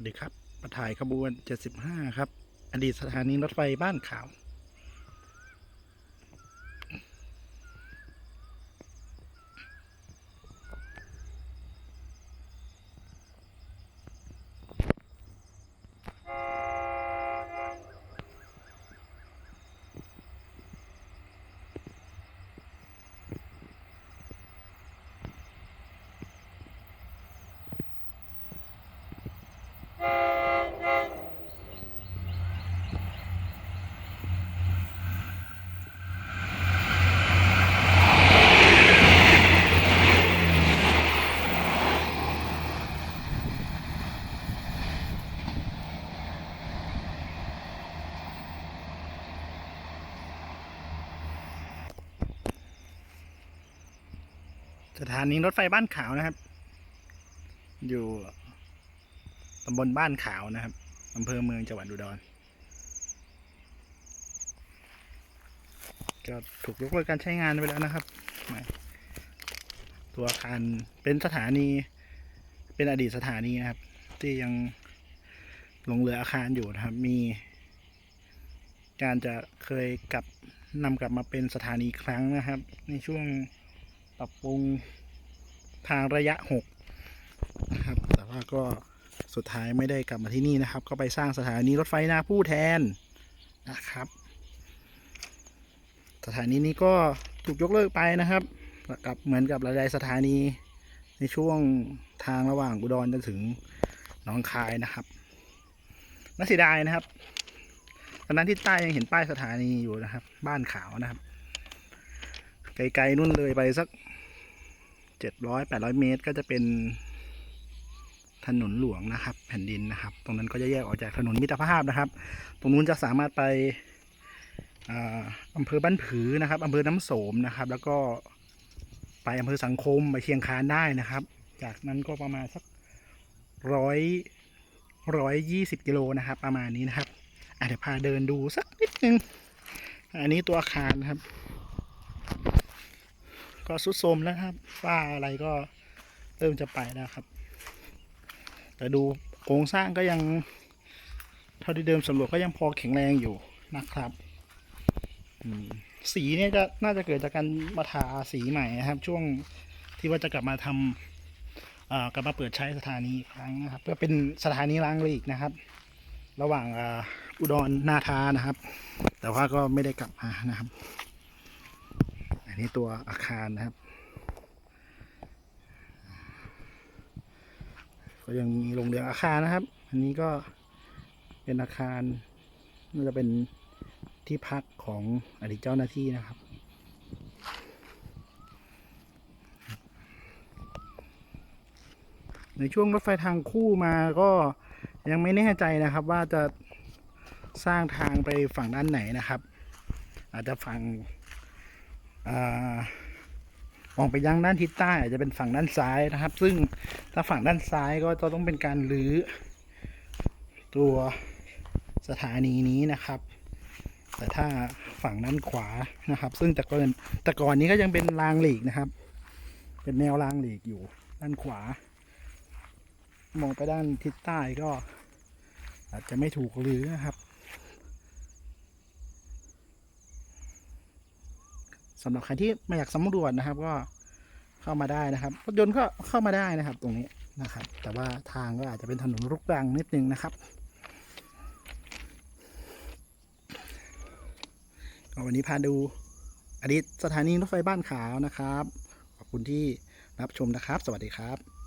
วัสดีครับ ประถ่ายขบวน 75 ครับ อดีตสถานีรถไฟบ้านขาว สถานีรถไฟบ้านขาวนะครับ อยู่ตำบลบ้านขาวนะครับอำเภอเมืองจังหวัดอุดรก็ถูกยกเลิกการใช้งานไปแล้วนะครับ ตัวอาคารเป็นสถานี เป็นอดีตสถานีนะครับ ที่ยังหลงเหลืออาคารอยู่นะครับ มี การจะเคยกลับนำกลับมาเป็นสถานีครั้งนะครับ ในช่วง ปรับปรุงทางระยะหกนะครับ แต่ว่าก็สุดท้ายไม่ได้กลับมาที่นี่นะครับ ก็ไปสร้างสถานีรถไฟนาผู้แทนนะครับ สถานีนี้ก็ถูกยกเลิกไปนะครับกับเหมือนกับหลายๆสถานีในช่วงทางระหว่างอุดรจนถึงหนองคายนะครับน่าเสียดายนะครับตอนนั้นที่ใต้ยังเห็นป้ายสถานีอยู่นะครับ บ้านขาวนะครับ ไกลๆนู่นเลยไปสัก เจ็ดร้อยแปดร้อยเมตรก็จะเป็นถนนหลวงนะครับ แผ่นดินนะครับ ตรงนั้นก็จะแยกออกจากถนนมิตรภาพนะครับ ตรงนู้นจะสามารถไปอ่าอำเภอบ้านผือนะครับอำเภอน้ำโสมนะครับ แล้วก็ไปอำเภอสังคมไปเชียงคานได้นะครับ จากนั้นก็ประมาณสักร้อยร้อยยี่สิบกิโลนะครับ ประมาณนี้นะครับอะเดี๋ยวพาเดินดูสักนิดนึง อันนี้ตัวอาคารนะครับ ก็สุดโทรมแล้วครับ ฝ้าอะไรก็เริ่มจะไปแล้วครับ แต่ดูโครงสร้างก็ยัง เท่าที่เดิมสำรวจก็ยังพอแข็งแรงอยู่นะครับสีเนี่ยจะน่าจะเกิดจากการมาทาสีใหม่นะครับ ช่วงที่ว่าจะกลับมาทำกลับมาเปิดใช้สถานีครั้งนะครับ เพื่อเป็นสถานีรางเลยอีกนะครับ ระหว่างอุดรนาทานะครับ แต่ว่าก็ไม่ได้กลับมานะครับ นนี้ตัวอาคารนะครับ ก็ยังมีโรงเรือนอาคารนะครับ อันนี้ก็เป็นอาคารน่าจะเป็นที่พักของอดีตเจ้าหน้าที่นะครับ ในช่วงรถไฟทางคู่มาก็ยังไม่แน่ใจนะครับว่าจะสร้างทางไปฝั่งด้านไหนนะครับ อาจจะฝั่ง มองไปยังด้านทิศใต้อาจจะเป็นฝั่งด้านซ้ายนะครับ ซึ่งถ้าฝั่งด้านซ้ายก็จะต้องเป็นการรื้อตัวสถานีนี้นะครับ แต่ถ้าฝั่งด้านขวานะครับ ซึ่งแต่ก่อนแต่ก่อนนี้ก็ยังเป็นรางหลีกนะครับ เป็นแนวรางหลีกอยู่ด้านขวา มองไปด้านทิศใต้ก็อาจจะไม่ถูกรื้อนะครับ สำหรับใครที่ไม่อยากสำรวจนะครับ ก็เข้ามาได้นะครับรถยนต์ก็เข้ามาได้นะครับ ตรงนี้นะครับ แต่ว่าทางก็อาจจะเป็นถนนรุกรังนิดนึงนะครับวันนี้พาดูอดีตสถานีรถไฟบ้านขาวนะครับ ขอบคุณที่รับชมนะครับ สวัสดีครับ